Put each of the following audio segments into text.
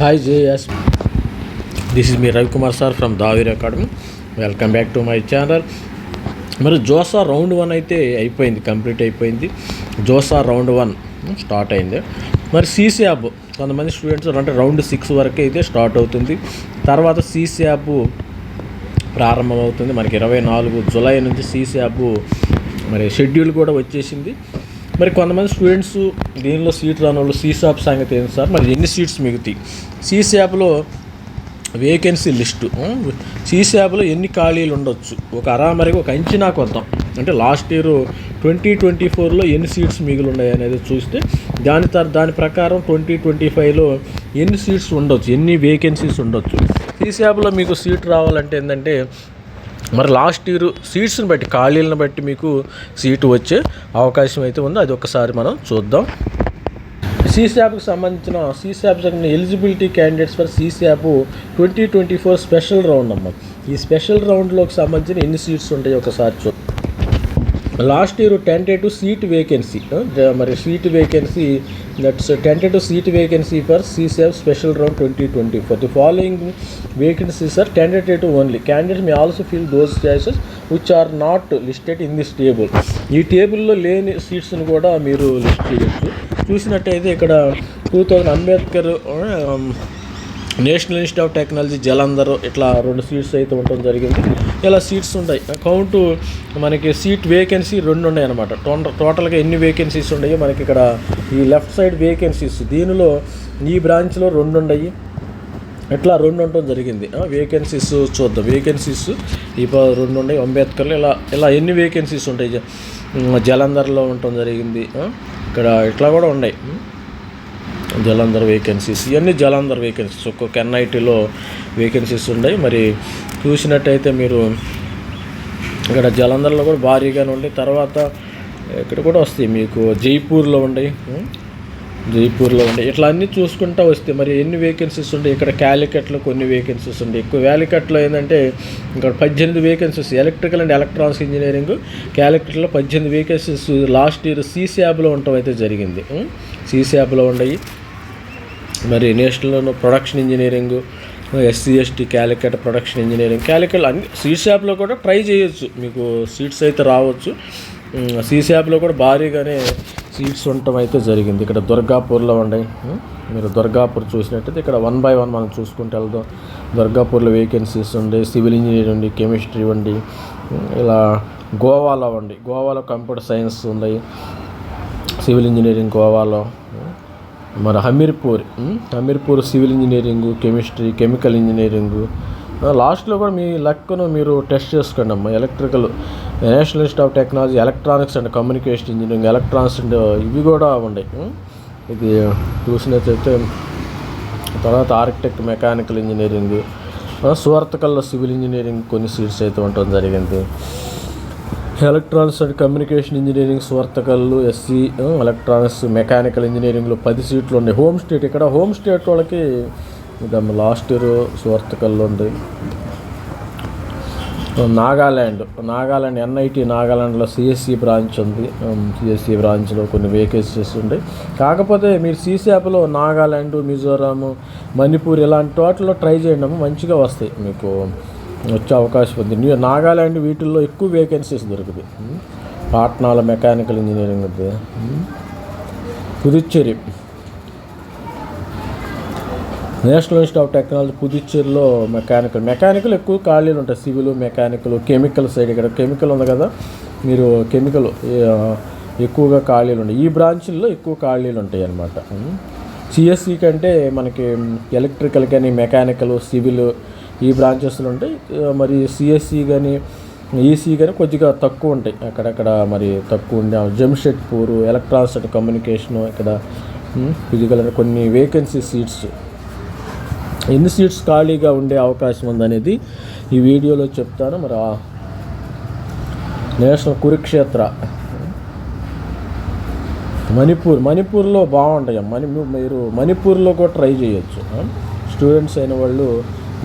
Hi JS this is me Ravikumar sir from దావిర్ academy welcome back to my channel మరి JoSAA round one అయితే అయిపోయింది complete అయిపోయింది. JoSAA round one start అయింది. మరి సీసీఆబ్ కొంతమంది students అంటే రౌండ్ సిక్స్ వరకు అయితే స్టార్ట్ అవుతుంది. తర్వాత సీసీఆబ్ ప్రారంభమవుతుంది. మనకి ఇరవై నాలుగు జులై నుంచి సీసీఆబ్ మరి షెడ్యూల్ కూడా వచ్చేసింది. మరి కొంతమంది స్టూడెంట్స్ దీనిలో సీట్ రాని వాళ్ళు సీసాప్ సంగతి ఏంటి సార్? మరి ఎన్ని సీట్స్ మిగుతాయి? సీసాప్లో వేకెన్సీ లిస్టు సీసాప్లో ఎన్ని ఖాళీలు ఉండొచ్చు? ఒక అరామరికి ఒక అంచనా కొద్దాం. అంటే లాస్ట్ ఇయర్ ట్వంటీ ట్వంటీ ఫోర్లో ఎన్ని సీట్స్ మిగిలి ఉన్నాయి అనేది చూస్తే దాని తర్ దాని ప్రకారం ట్వంటీ ట్వంటీ ఫైవ్లో ఎన్ని సీట్స్ ఉండొచ్చు? ఎన్ని వేకెన్సీస్ ఉండొచ్చు? సీసాప్లో మీకు సీట్ రావాలంటే ఏంటంటే మరి లాస్ట్ ఇయర్ సీట్స్ని బట్టి ఖాళీలను బట్టి మీకు సీటు వచ్చే అవకాశం అయితే ఉందో. అది ఒకసారి మనం చూద్దాం. సీసాప్కి సంబంధించిన CSAB eligibility candidates for CSAB twenty twenty four special round అమ్మ. ఈ స్పెషల్ రౌండ్లోకి సంబంధించిన ఎన్ని సీట్స్ ఉంటాయి ఒకసారి చూ last year tentative seat vacancy మరి seat vacancy that's tentative seat vacancy for CCF special round twenty twenty four the following vacancies are tentative only candidates may also fill those choices which are not listed in this table ఈ టేబుల్లో లేని సీట్స్ని కూడా మీరు list చేయొచ్చు. చూసినట్టయితే ఇక్కడ two thousand Ambedkar national institute of technology Jalandhar ఇట్లా రెండు సీట్స్ అయితే ఉండడం జరిగింది. ఇలా సీట్స్ ఉంటాయి. కౌంట్ మనకి సీట్ వేకెన్సీ రెండు ఉన్నాయి అనమాట టోటల్ టోటల్గా ఎన్ని వేకెన్సీస్ ఉన్నాయో మనకి ఇక్కడ ఈ లెఫ్ట్ సైడ్ వేకెన్సీస్. దీనిలో ఈ బ్రాంచ్లో రెండు ఉన్నాయి ఇట్లా రెండు ఉండటం జరిగింది. వేకెన్సీస్ చూద్దాం. వేకెన్సీస్ ఈ ప- రెండు ఉన్నాయి అంబేద్కర్లో ఇలా ఇలా ఎన్ని వేకెన్సీస్ ఉంటాయి? జలంధర్లో ఉండటం జరిగింది. ఇక్కడ ఇట్లా కూడా ఉన్నాయి జలంధర్ వేకెన్సీస్ ఇవన్నీ జలంధర్ వేకెన్సీస్ ఒక్కొక్క ఎన్ఐటీలో వేకెన్సీస్ ఉన్నాయి. మరి చూసినట్టయితే మీరు ఇక్కడ జలంధర్లో కూడా భారీగానే ఉండే తర్వాత ఇక్కడ కూడా వస్తాయి. మీకు జైపూర్లో ఉన్నాయి జైపూర్లో ఉండే. ఇట్లా అన్నీ చూసుకుంటా వస్తే మరి ఎన్ని వేకెన్సీస్ ఉండే ఇక్కడ క్యాలికట్లో కొన్ని వేకెన్సీస్ ఉండే ఎక్కువ వ్యాలికట్లో ఏంటంటే ఇక్కడ పద్దెనిమిది vacancies electrical and electronics engineering క్యాలికట్లో పద్దెనిమిది వేకెన్సీస్ లాస్ట్ ఇయర్ సీసీయాబ్లో ఉండటం అయితే జరిగింది. సీ శాబ్లో ఉండయి మరి national production engineering SC ST Calicut production engineering Calicut అన్ని సీట్స్ యాప్లో కూడా ట్రై చేయొచ్చు. మీకు సీట్స్ అయితే రావచ్చు. సీ యాప్లో కూడా భారీగానే సీట్స్ ఉండటం అయితే జరిగింది. ఇక్కడ దుర్గాపూర్లో ఉన్నాయి. మీరు దుర్గాపూర్ చూసినట్టయితే ఇక్కడ వన్ బై వన్ మనం చూసుకుంటూ వెళ్దాం. దుర్గాపూర్లో వేకెన్సీస్ ఉండే సివిల్ ఇంజనీరింగ్ ఉండి కెమిస్ట్రీ ఉండి ఇలా గోవాలో ఉండి గోవాలో కంప్యూటర్ సైన్స్ ఉన్నాయి. సివిల్ ఇంజనీరింగ్ గోవాలో. మరి Hamirpur Hamirpur civil engineering chemistry chemical engineering. లాస్ట్లో కూడా మీ లెక్కను మీరు టెస్ట్ చేసుకోండి అమ్మా. Electrical national institute of technology electronics and communication engineering electronics and ఇవి కూడా ఉన్నాయి ఇది చూసినట్లయితే తర్వాత ఆర్కిటెక్ట్ మెకానికల్ ఇంజనీరింగ్ సూరత్కల్లో సివిల్ ఇంజనీరింగ్ కొన్ని సీట్స్ అయితే ఉండటం జరిగింది. ఎలక్ట్రానిక్స్ అండ్ కమ్యూనికేషన్ ఇంజనీరింగ్ స్వర్తకల్లు ఎస్సీ ఎలక్ట్రానిక్స్ మెకానికల్ ఇంజనీరింగ్లో పది సీట్లు ఉన్నాయి. హోమ్ స్టేట్ ఇక్కడ హోమ్ స్టేట్ వాళ్ళకి ఇదమ్మ లాస్ట్ ఇయర్ స్వర్తకల్లో ఉంది. నాగాల్యాండ్ నాగాల్యాండ్ ఎన్ఐటి నాగాల్యాండ్లో సిఎస్సి బ్రాంచ్ ఉంది. సిఎస్సి బ్రాంచ్లో కొన్ని వేకెన్సీస్ ఉన్నాయి. కాకపోతే మీరు సీసాప్లో నాగాల్యాండ్ మిజోరాము మణిపూర్ ఇలాంటి వాటిలో ట్రై చేయడం మంచిగా వస్తాయి మీకు. వచ్చే అవకాశం ఉంది. న్యూ నాగాల్యాండ్ వీటిల్లో ఎక్కువ వేకెన్సీస్ దొరుకుతాయి. పాట్నాలో మెకానికల్ ఇంజనీరింగ్ ఉంది. Puducherry. National institute of technology పుదుచ్చేరిలో mechanical mechanical ఎక్కువ ఖాళీలు ఉంటాయి. సివిల్ మెకానికల్ కెమికల్ సైడ్ ఇక్కడ కెమికల్ ఉంది కదా. మీరు కెమికల్ ఎక్కువగా ఖాళీలు ఉంటాయి. ఈ బ్రాంచ్ల్లో ఎక్కువ ఖాళీలు ఉంటాయి అన్నమాట. సిఎస్సి కంటే మనకి ఎలక్ట్రికల్ కానీ మెకానికల్ సివిల్ ఈ బ్రాంచెస్లో ఉంటాయి. మరి సిఎస్సి కానీ ఈసీ కానీ కొద్దిగా తక్కువ ఉంటాయి. అక్కడక్కడ మరి తక్కువ ఉండే జంషెడ్పూర్ ఎలక్ట్రానిక్స్ అండ్ కమ్యూనికేషన్ ఇక్కడ ఫిజికల్ కొన్ని వేకెన్సీ సీట్స్ ఎన్ని సీట్స్ ఖాళీగా ఉండే అవకాశం ఉందనేది ఈ వీడియోలో చెప్తాను. మరి నేషనల్ కురుక్షేత్ర మణిపూర్ మణిపూర్లో బాగుంటాయి మణి మీరు మణిపూర్లో కూడా ట్రై చేయొచ్చు. స్టూడెంట్స్ అయిన వాళ్ళు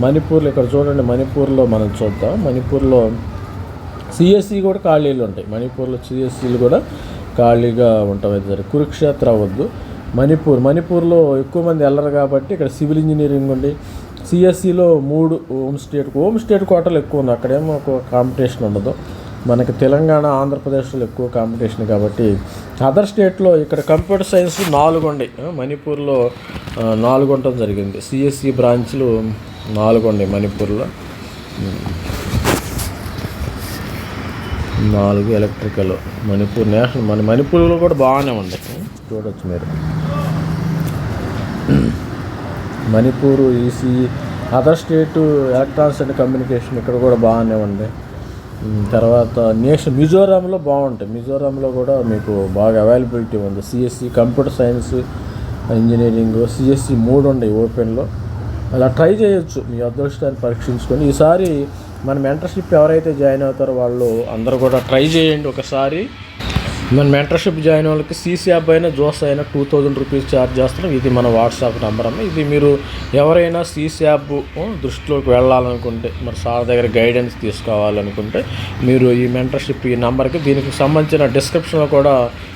మణిపూర్లో ఇక్కడ చూడండి మణిపూర్లో మనం చూద్దాం. మణిపూర్లో సిఎస్సి కూడా ఖాళీలు ఉంటాయి. మణిపూర్లో సిఎస్సీలు కూడా ఖాళీగా ఉండటం అయితే కురుక్షేత్ర అవ్వద్దు మణిపూర్ మణిపూర్లో ఎక్కువ మంది వెళ్ళరు కాబట్టి ఇక్కడ సివిల్ ఇంజనీరింగ్ ఉంది. సిఎస్సిలో మూడు హోమ్ స్టేట్ హోమ్ స్టేట్ కోటలు ఎక్కువ ఉంది అక్కడేమో ఒక కాంపిటీషన్ ఉండదు. మనకి తెలంగాణ ఆంధ్రప్రదేశ్లో ఎక్కువ కాంపిటీషన్ కాబట్టి అదర్ స్టేట్లో ఇక్కడ కంప్యూటర్ సైన్స్ నాలుగు ఉండే. మణిపూర్లో నాలుగు ఉండటం జరిగింది. సిఎస్సి బ్రాంచ్లు నాలుగు అండి మణిపూర్లో. నాలుగు ఎలక్ట్రికల్. మణిపూర్ నేషనల్ మన మణిపూర్లో కూడా బాగానే ఉంది. చూడవచ్చు మీరు. Manipur EC other state electronics and communication ఇక్కడ కూడా బాగానే ఉంది. తర్వాత నేషన్ మిజోరాంలో బాగుంటాయి. మిజోరాంలో కూడా మీకు బాగా అవైలబిలిటీ ఉంది. CSE computer science engineering CSE మూడు ఉన్నాయి ఓపెన్లో అలా ట్రై చేయొచ్చు. మీ అదృష్టాన్ని పరీక్షించుకొని ఈసారి మన మెంటర్షిప్ ఎవరైతే జాయిన్ అవుతారో వాళ్ళు అందరూ కూడా ట్రై చేయండి ఒకసారి. మన మెంటర్షిప్ జాయిన్ వాళ్ళకి సీసీ యాప్ అయినా జోస్ అయినా టూ థౌజండ్ రూపీస్ ఛార్జ్ చేస్తున్నాం. ఇది మన వాట్సాప్ నెంబర్ అమ్మ. ఇది మీరు ఎవరైనా సీసీ యాప్ దృష్టిలోకి వెళ్ళాలనుకుంటే మరి సార్ దగ్గర గైడెన్స్ తీసుకోవాలనుకుంటే మీరు ఈ మెంటర్షిప్ ఈ నెంబర్కి దీనికి సంబంధించిన డిస్క్రిప్షన్లో కూడా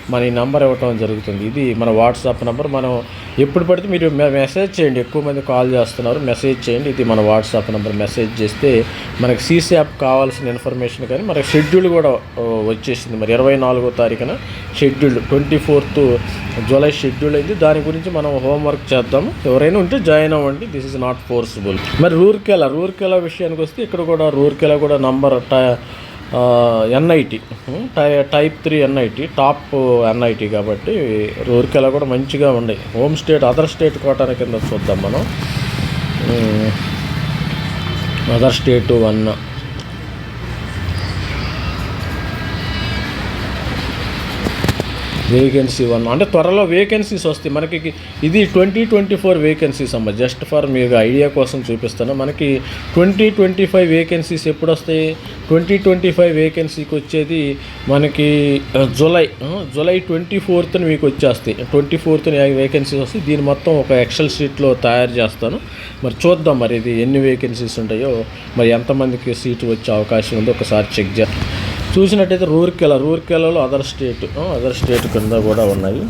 మన ఈ నెంబర్ ఇవ్వటం జరుగుతుంది. ఇది మన వాట్సాప్ నెంబర్. మనం ఎప్పుడు పడితే మీరు మె- మెసేజ్ చేయండి. ఎక్కువ మంది కాల్ చేస్తున్నారు. మెసేజ్ చేయండి. ఇది మన వాట్సాప్ నెంబర్. మెసేజ్ చేస్తే మనకి సీసీ యాప్ కావాల్సిన ఇన్ఫర్మేషన్ కానీ మనకి షెడ్యూల్ కూడా వచ్చేసింది. మరి ఇరవై నాలుగో తారీఖున schedule twenty fourth July schedule అయింది. దాని గురించి మనం హోంవర్క్ చేద్దాము ఎవరైనా ఉంటే జాయిన్ అవ్వండి. దిస్ ఇస్ నాట్ ఫోర్సిబుల్ మరి రూర్కెలా రూర్కెలా విషయానికి వస్తే ఇక్కడ కూడా రూర్కెలా కూడా నంబర్ ఎన్ఐటి టై type three NIT top NIT కాబట్టి రూర్కెలా కూడా మంచిగా ఉన్నాయి హోమ్ స్టేట్ అదర్ స్టేట్ కోటాల కింద చూద్దాం మనం. Other state one. Vacancy one అంటే త్వరలో వేకెన్సీస్ వస్తాయి. మనకి ఇది ట్వంటీ ట్వంటీ ఫోర్ వేకెన్సీస్ అమ్మ. జస్ట్ ఫర్ మీకు ఐడియా కోసం చూపిస్తాను మనకి ట్వంటీ ట్వంటీ ఫైవ్ వేకెన్సీస్ ఎప్పుడు వస్తాయి ట్వంటీ ట్వంటీ ఫైవ్ వేకెన్సీకి వచ్చేది మనకి జులై జూలై జూలై ట్వంటీ ఫోర్త్ని మీకు వచ్చేస్తాయి. ట్వంటీ ఫోర్త్ని వేకెన్సీస్ వస్తాయి. దీని మొత్తం ఒక ఎక్సెల్ షీట్లో తయారు చేస్తాను. మరి చూద్దాం మరి ఇది ఎన్ని వేకెన్సీస్ ఉంటాయో. మరి ఎంతమందికి సీటు వచ్చే అవకాశం ఉందో ఒకసారి చెక్ చేస్తాను చూసినట్టయితే రూర్కెల రూర్కెలలో అదర్ స్టేట్ అదర్ స్టేట్ కింద కూడా ఉన్నాయి.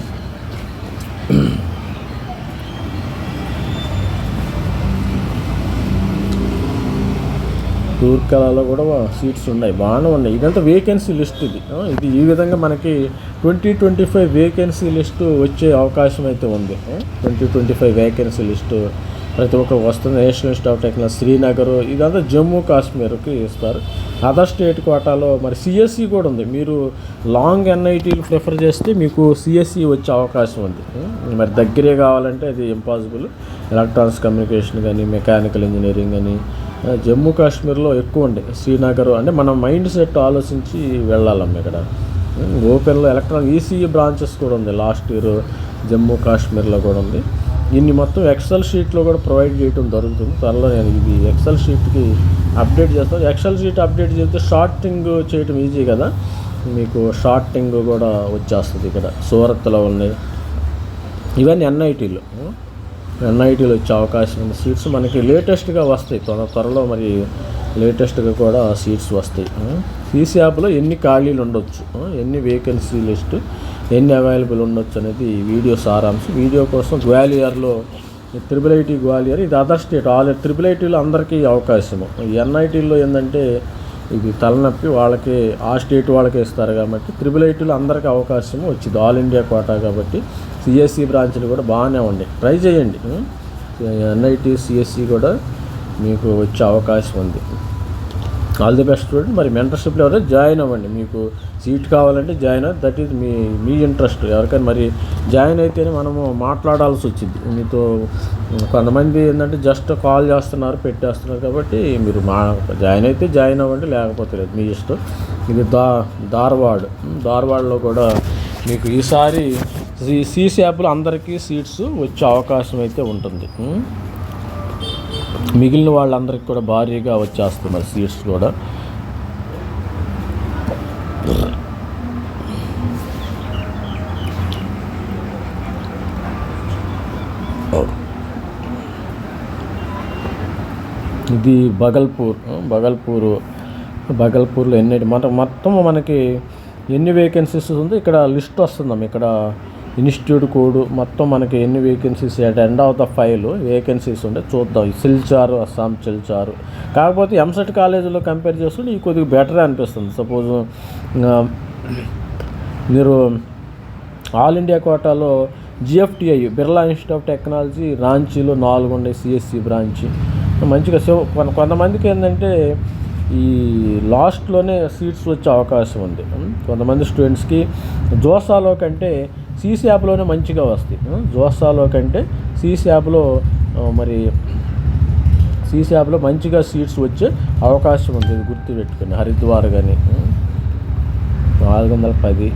రూర్కెలలో కూడా సీట్స్ ఉన్నాయి. బాగానే ఉన్నాయి. ఇదంతా వేకెన్సీ లిస్ట్ ఇది. ఇది ఈ విధంగా మనకి twenty twenty five vacancy list వచ్చే అవకాశం అయితే ఉంది. Twenty twenty five vacancy list ప్రతి ఒక్కరు వస్తుంది. National institute of technology Srinagar ఇదంతా జమ్మూ కాశ్మీర్కి ఇస్తారు. అదర్ స్టేట్ కోటాలో మరి సిఎస్సి కూడా ఉంది. మీరు లాంగ్ ఎన్ఐటీలు ప్రిఫర్ చేస్తే మీకు సిఎస్సి వచ్చే అవకాశం ఉంది. మరి దగ్గరే కావాలంటే అది ఇంపాసిబుల్. ఎలక్ట్రానిక్స్ కమ్యూనికేషన్ కానీ మెకానికల్ ఇంజనీరింగ్ కానీ జమ్మూ కాశ్మీర్లో ఎక్కువ ఉండే. శ్రీనగర్ అంటే మనం మైండ్ సెట్ ఆలోచించి వెళ్ళాలమ్మ ఇక్కడ. ఓపెన్లో ఎలక్ట్రాన్ ఈసీఈ బ్రాంచెస్ కూడా ఉంది. లాస్ట్ ఇయర్ జమ్మూ కాశ్మీర్లో కూడా ఉంది. ఇన్ని మొత్తం ఎక్సెల్ షీట్లో కూడా ప్రొవైడ్ చేయడం జరుగుతుంది. త్వరలో నేను ఇది ఎక్సెల్ షీట్కి అప్డేట్ చేస్తాను. ఎక్సెల్ షీట్ అప్డేట్ చేస్తే షార్టింగ్ చేయడం ఈజీ కదా. మీకు షార్టింగ్ కూడా వచ్చేస్తుంది ఇక్కడ. సూరత్లో ఉన్నాయి. ఇవన్నీ ఎన్ఐటీలు ఎన్ఐటీలు వచ్చే అవకాశం ఉంది. సీట్స్ మనకి లేటెస్ట్గా వస్తాయి. త్వర త్వరలో మరి లేటెస్ట్గా కూడా సీట్స్ వస్తాయి. Hmm. సీసీ యాప్లో ఎన్ని ఖాళీలు ఉండొచ్చు? Hmm. ఎన్ని వేకెన్సీ లిస్ట్ ఎన్ని అవైలబుల్ ఉండొచ్చు అనేది ఈ వీడియో సారాంశం. వీడియో కోసం గ్వాలియర్లో త్రిబుల్ ఐటీ గ్వాలియర్ ఇది అదర్ స్టేట్ ఆల్ త్రిబుల్ ఐటీలో అందరికీ అవకాశము. ఎన్ఐటీలో ఏంటంటే ఇది తలనొప్పి వాళ్ళకి ఆ స్టేట్ వాళ్ళకే ఇస్తారు కాబట్టి త్రిబుల్ ఐటీలో అందరికీ అవకాశం వచ్చింది. ఆల్ ఇండియా కోటా కాబట్టి సిఎస్సి బ్రాంచ్లు కూడా బాగానే ఉన్నాయి. ట్రై చేయండి. ఎన్ఐటి సిఎస్సి కూడా మీకు వచ్చే అవకాశం ఉంది. ఆల్ ది బెస్ట్ స్టూడెంట్ మరి మెంటర్షిప్లో ఎవరైనా జాయిన్ అవ్వండి. మీకు సీట్ కావాలంటే జాయిన్ అవ్వండి. దట్ ఈజ్ మీ మీ ఇంట్రెస్ట్ ఎవరికైనా మరి జాయిన్ అయితేనే మనము మాట్లాడాల్సి వచ్చింది. మీతో కొంతమంది ఏంటంటే జస్ట్ కాల్ చేస్తున్నారు పెట్టేస్తున్నారు కాబట్టి మీరు మా జాయిన్ అయితే జాయిన్ అవ్వండి. లేకపోతే లేదు. మీ ఇష్టం. ఇది దా ధార్వాడ్. ధార్వాడ్లో కూడా మీకు ఈసారి సీ సీ యాప్లో అందరికీ సీట్స్ వచ్చే అవకాశం అయితే ఉంటుంది. మిగిలిన వాళ్ళందరికీ కూడా భారీగా వచ్చేస్తున్నారు సీట్స్ కూడా. ఇది బగల్పూర్ బగల్పూరు బగల్పూర్ బగల్పూర్లో ఎన్ని మన మొత్తం మనకి ఎన్ని వేకెన్సీస్ ఉందో? ఇక్కడ లిస్ట్ వస్తుందమ్మ ఇక్కడ ఇన్స్టిట్యూట్ కోడ్ మొత్తం మనకి ఎన్ని vacancies at end of the file vacancies ఉంటే చూద్దాం. సిల్చారు అస్సాం సిల్చారు కాకపోతే ఎంసెట్ కాలేజీలో కంపేర్ చేసుకుంటే ఈ కొద్దిగా బెటర్ అనిపిస్తుంది. సపోజ్ మీరు ఆల్ ఇండియా కోటాలో GFTI Birla institute of technology రాంచీలో నాలుగు ఉండే సిఎస్సి బ్రాంచ్ మంచిగా సో కొంతమందికి ఏంటంటే ఈ లాస్ట్లోనే సీట్స్ వచ్చే అవకాశం ఉంది. కొంతమంది స్టూడెంట్స్కి జోసాలో కంటే సీసీ యాప్లోనే మంచిగా వస్తాయి. జోసాలో కంటే సీసీ యాప్లో మరి సీసీ యాప్లో మంచిగా సీట్స్ వచ్చే అవకాశం ఉంది. ఇది గుర్తుపెట్టుకుని హరిద్వార్ కానీ నాలుగు వందల పది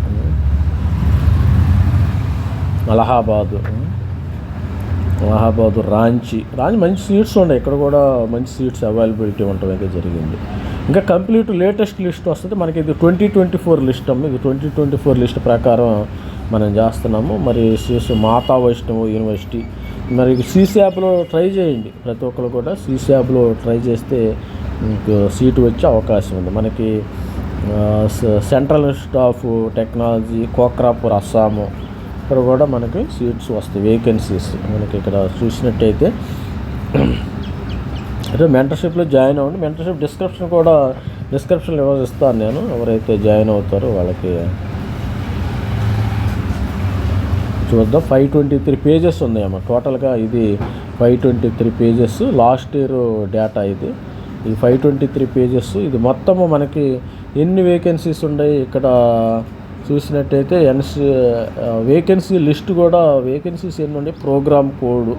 అలహాబాదు అలహాబాదు రాంచి. రాంచి మంచి సీట్స్ ఉన్నాయి. ఇక్కడ కూడా మంచి సీట్స్ అవైలబిలిటీ ఉండటం అయితే జరిగింది. ఇంకా కంప్లీట్ లేటెస్ట్ లిస్ట్ వస్తుంది. మనకి ఇది ట్వంటీ ట్వంటీ ఫోర్ లిస్ట్ అమ్మ. ఇది ట్వంటీ ట్వంటీ ఫోర్ లిస్ట్ ప్రకారం మనం చేస్తున్నాము. మరి సిఎస్ మాతా వైష్ణవ్ యూనివర్సిటీ. మరి సీసీ యాప్లో ట్రై చేయండి. ప్రతి ఒక్కరు కూడా సీసీ యాప్లో ట్రై చేస్తే మీకు సీటు వచ్చే అవకాశం ఉంది. మనకి central institute of technology Kokrajhar Assam ఇక్కడ కూడా మనకి సీట్స్ వస్తాయి వేకెన్సీస్. మనకి ఇక్కడ చూసినట్టయితే అంటే మెంటర్షిప్లో జాయిన్ అవ్వండి. మెంటర్షిప్ డిస్క్రిప్షన్ కూడా డిస్క్రిప్షన్ ఇస్తాను నేను. ఎవరైతే జాయిన్ అవుతారో వాళ్ళకి చూద్దాం. ఫైవ్ ట్వంటీ త్రీ పేజెస్ ఉన్నాయమ్మా టోటల్గా ఇది five twenty three pages last year data ఇది. ఈ ఫైవ్ ట్వంటీ త్రీ పేజెస్ ఇది మొత్తము మనకి ఎన్ని వేకెన్సీస్ ఉన్నాయి? ఇక్కడ చూసినట్టయితే ఎన్సి వేకెన్సీ లిస్ట్ కూడా వేకెన్సీస్ ఎన్ని ఉన్నాయి? ప్రోగ్రామ్ కోడ్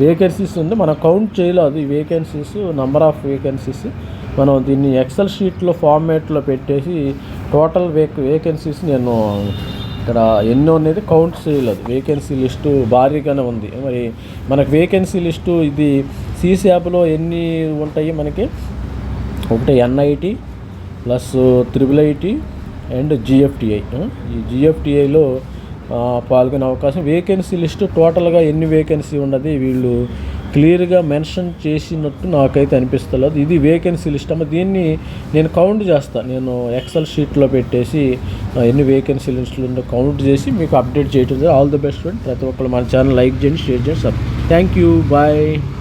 వేకెన్సీస్ ఉంది. మనం కౌంట్ చేయలేదు ఈ వేకెన్సీస్ నెంబర్ ఆఫ్ వేకెన్సీస్ మనం దీన్ని ఎక్సెల్ షీట్లో ఫార్మేట్లో పెట్టేసి టోటల్ వేక్ వేకెన్సీస్ నేను ఇక్కడ ఎన్నో అనేది కౌంట్ చేయలేదు. వేకెన్సీ లిస్టు భారీగానే ఉంది. మరి మనకు వేకెన్సీ లిస్టు ఇది సీసీ యాప్లో ఎన్ని ఉంటాయి మనకి? ఒకటి NIT plus triple IT and GFTI ఈ జిఎఫ్టిఐలో పాల్గొనే అవకాశం. వేకెన్సీ లిస్టు టోటల్గా ఎన్ని వేకెన్సీ ఉన్నది వీళ్ళు క్లియర్గా మెన్షన్ చేసినట్టు నాకైతే అనిపిస్తలేదు. ఇది వేకెన్సీ లిస్ట్ అమ్మ దీన్ని నేను కౌంట్ చేస్తాను నేను ఎక్సెల్ షీట్లో పెట్టేసి ఎన్ని వేకెన్సీ లిస్టులు ఉందో కౌంట్ చేసి మీకు అప్డేట్ చేయడం ఆల్ ది బెస్ట్ ఫ్రెండ్ ప్రతి ఒక్కరు మన ఛానల్ లైక్ చేయండి షేర్ చేయండి సార్ థ్యాంక్ యూ బాయ్